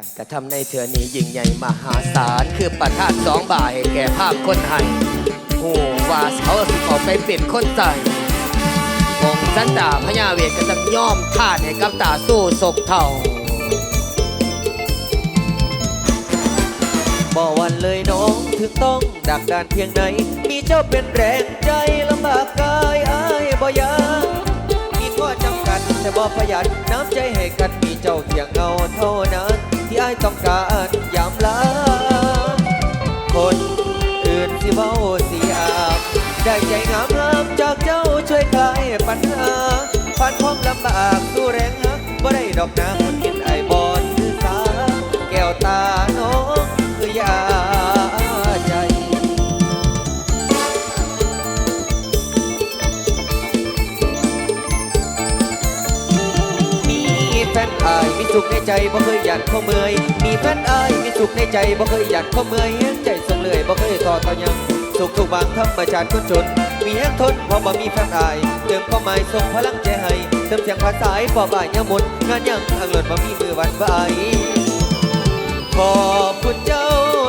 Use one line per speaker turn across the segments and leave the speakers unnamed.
การกระทำในเถือนี้ยิ่งใหญ่มหาศาล คือประทานสองบ่ายแก่ภาคคนไทยหูว่าเขาสิออไปเป็นคนใจองสันดาพญาเวทก็ต้องย่อมท่าดให้กับตาสู้ศกเท่า
บ่วันเลยน้องถึงต้องดักดานเพียงไหน มีเจ้าเป็นแรงใจลำบากกายอายบ่ยากมีข้อจำกัดแต่บ่ประหยัดน้ำใจให้กันมีเจ้าเพียงเงาเท่านั้น ที่อายต้องการยามลาคนอื่นที่เว้าสิอาบได้ใจงามงามจากเจ้าช่วยคลายปัญหาผ่านความลำบากสู้แรงฮักบ่ได้ดอกนะคนกินไอบอน ในใจบ่เคยหยัดเข้าเมื่อยมีแฟนอายมีสุขในใจบ่เคยหยัดเข้าเมื่อยแห้งใจส่งเลยบ่เคยต่อต่อยังสุขทุกบางธรรมชาติคนจน มีแห้งทนเพราะบ่มีแฟนอายเติมความหมายส่งพลังใจให้เติมเสียงภาษาให้พอบ่ายยามหมดงานยังอังเลิศบ่มีมือวันบ่ายขอบคุณเจ้า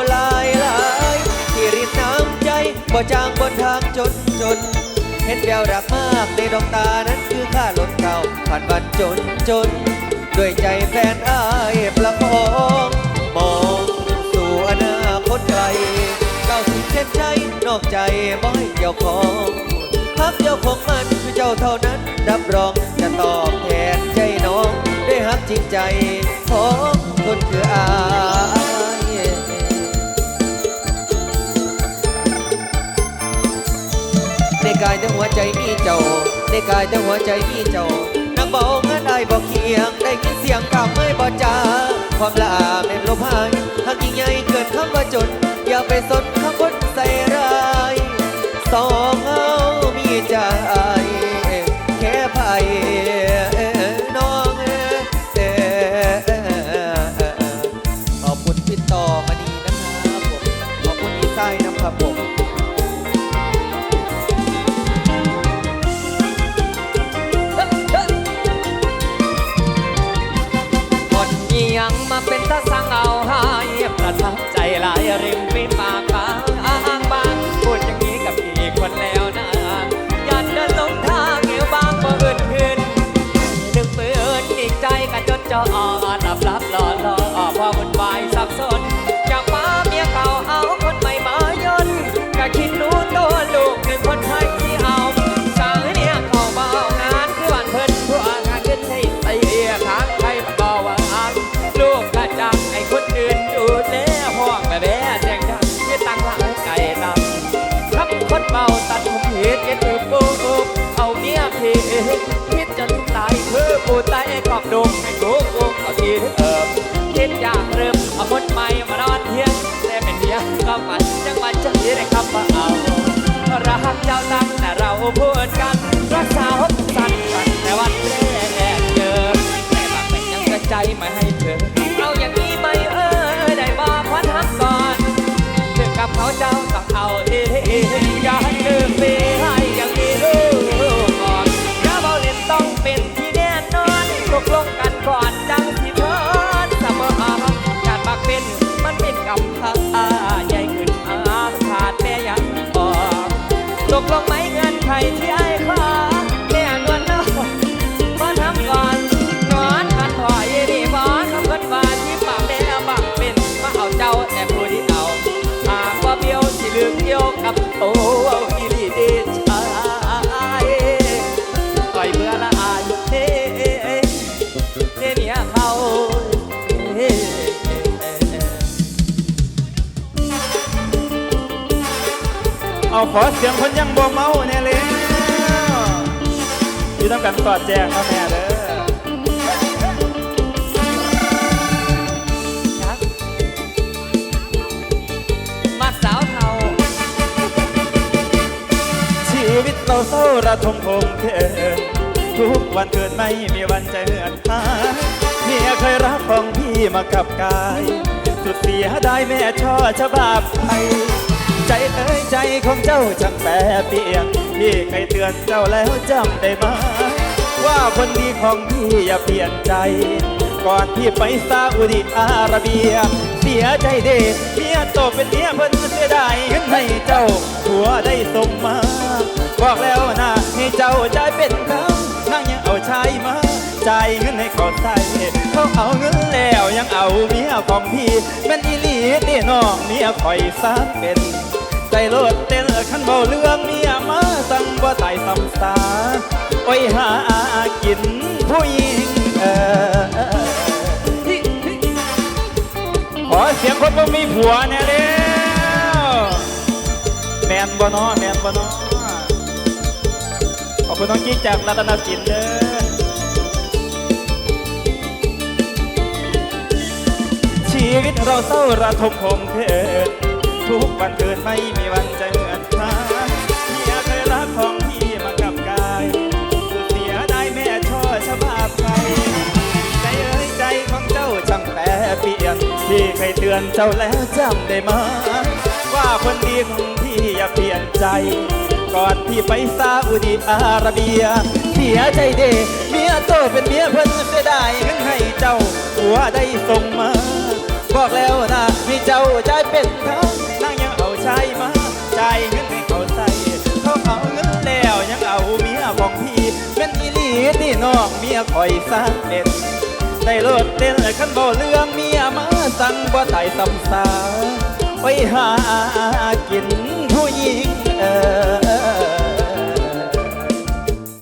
หลายหลายที่รินน้ำใจบ่จางบนทางจนจนเห็นแววรักมากในดวงตานั้นคือค่าล้นเก่าผ่านวันจนจน ด้วยใจแฟนอายประคองมองสู่อนาคตไกลเก้าสู่เส้นใจนอกใจบ่ให้เกี่ยวของพักเจ้าของมันคือเจ้าเท่านั้นรับรองจะตอบแทนใจน้องด้วยฮักจริงใจของคนคืออายในกายแต่หัวใจมีเจ้าในกายแต่หัวใจมีเจ้า เบอกงานได้บอกเคียง ได้ยินเสียงกำไม่บ่จาความละอาเป็นลมหายหากยิ่งใหญ่เกินคำว่าจน อย่าไปสนคำคนใส่ร้ เป็
นตาสังเอาหายประทับใจหลายริมฝีปากบางอ้างบางพูดอย่างนี้กับอีกคนแล้วนะยันเดินลงทางเอวบางบ่อื่นขึ้นดึงปืนอีกใจกันจนจอหลับหลับหล่อหล่อพอวุ่นวาย คิดจนตายเพื่อปูตายกอบดงให้กูกูเอาทีเอิบคิดอยากเริ่มเอาคนใหม่มานอนเทียงแต่เป็นเดียก็มันจังวันจะมีได้คำว่าเอารักเจ้าตั้งแต่เราพูดกัน บื่อละอายเฮ้เฮ้เฮ้เมียเขาเอา
ขอเสียงคนยังบ่เมาแน่เลยอยู่ต้องกันกอดแจงครับแม่เด้อ
มาสาวเทา
ชีวิตเราเศร้าระทมคงเท ทุกวันเกิดไม่มีวันใจเหือนหายเมียเคยรักของพี่มากับกาย สุดเสียดายแม่ช่อฉบับไทยใจเอ้ยใจของเจ้าช่างแปรเปลี่ยนพี่เคยเตือนเจ้าแล้วจำได้ไหมว่าคนดีของพี่อย่าเปลี่ยนใจ ก่อนที่ไปซาอุดิอาระเบีย เสียใจเด้เมียโตเป็นเมียเพิ่นเสียดายเงินให้เจ้าผัวได้ส่งมา บอกแล้วนะให้เจ้าใจเป็นครั้ งนั่งยังเอาชายมาจ่ายเงินให้เขาใส่เขาเอาเงินแล้วยังเอาเมียของพี่เป็นอีหลีนี่น้องเมียคอยสามเป็นใจโลดเต้นขันเบาเรื่องเมียมาสั่งบ่ตายซ้ำสาโอ้ยหากินผู้หญิงเออเอขอเสียงคนบ่มีผัวแน่เร็วแมนบ่นอแมนบ่นอขอบ คุณน้องกิ๊กจากรัตนสินเด้อชีวิตเราเศร้าระทมคงเถิดทุกวันเกิดไม่มีวันจะเหมือนพาเมียเคยรักของพี่มากับกายเสียดายแม่ช่อชบาบไทยใจเอ้ยใจของเจ้าช่างแปรเปลี่ยนพี่เคยเตือนเจ้าแล้วจำได้ไหมาว่าคนดีของพี่อย่าเปลี่ยนใจ ก่อนพี่ไปซาอุดิอาระเบีย เสียใจเดเมียโตเป็นเมียเพิ่นเสียดายเงินให้เจ้าหัวได้ส่งมา บอกแล้วนะมีเจ้าใจเป็นเขานางยังเอาชายมาใจเงินให้เขาใส่เขาเอาเงินแล้วยังเอาเมียของพี่เป็นอีหลีที่นองเมียคอยสร้างเป็นได้โลดเต้นขันบ่เรื่องเมียมาสั่งบ่ไต่ซ้ำสาไว้หากินผู้หญิง เออ